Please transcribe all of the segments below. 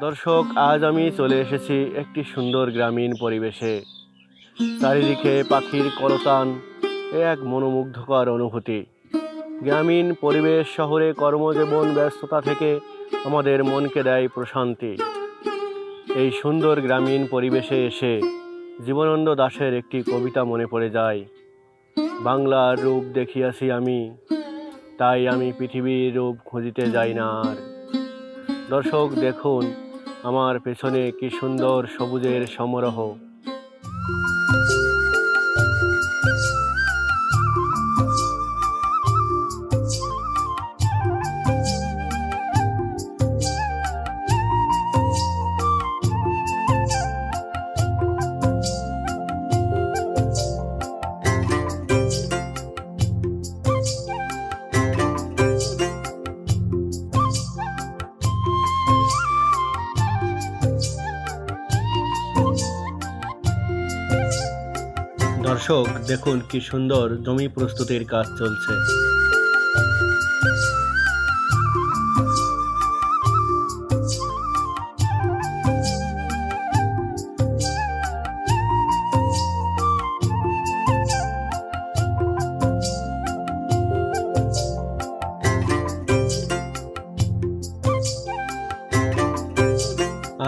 দর্শক, আজ আমি চলে এসেছি একটি সুন্দর গ্রামীণ পরিবেশে। চারিদিকে পাখির কলতান, এক মনোমুগ্ধকর অনুভূতি। গ্রামীণ পরিবেশ শহরে কর্মজীবন, ব্যস্ততা থেকে আমাদের মনকে দেয় প্রশান্তি। এই সুন্দর গ্রামীণ পরিবেশে এসে জীবনানন্দ দাশের একটি কবিতা মনে পড়ে যায়। বাংলার রূপ দেখিয়াছি আমি, তাই আমি পৃথিবীর রূপ খুঁজিতে যাই না আর। দর্শক, দেখুন আমার পেছনে কি সুন্দর সবুজের সমারোহ। দর্শক, দেখুন কি সুন্দর জমি প্রস্তুতির কাজ চলছে।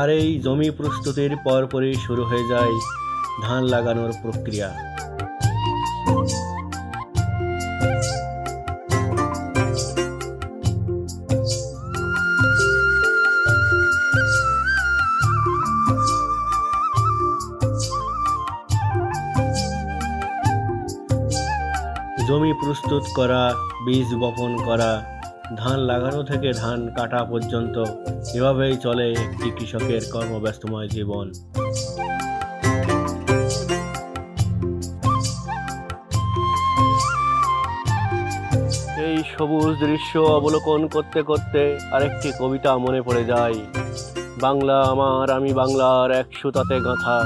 আর এই জমি প্রস্তুতির পরপরই শুরু হয়ে যায়। ধান লাগানোর প্রক্রিয়া। জমি প্রস্তুত করা, বীজ বপন করা, ধান লাগানো থেকে ধান কাটা পর্যন্ত এভাবেই চলে একটি কৃষকের কর্মব্যস্তময় জীবন। সবুজ দৃশ্য অবলোকন করতে করতে আরেকটি কবিতা মনে পড়ে যায়। বাংলা আমার, আমি বাংলার এক সুতাতে গাঁথা।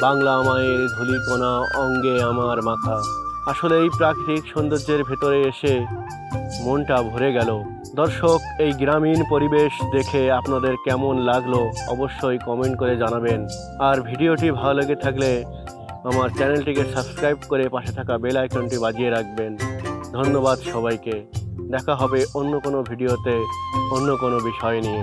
বাংলা মায়ের ধুলিকণা অঙ্গে আমার মাথা। আসলে এই প্রাকৃতিক সৌন্দর্যের ভেতরে এসে মনটা ভরে গেল। দর্শক, এই গ্রামীণ পরিবেশ দেখে আপনাদের কেমন লাগল অবশ্যই কমেন্ট করে জানাবেন। আর ভিডিওটি ভালো লেগে থাকলে আমার চ্যানেলটিকে সাবস্ক্রাইব করে পাশে থাকা বেল আইকনটি বাজিয়ে রাখবেন। ধন্যবাদ সবাইকে। দেখা হবে অন্য কোনো ভিডিওতে অন্য কোনো বিষয় নিয়ে।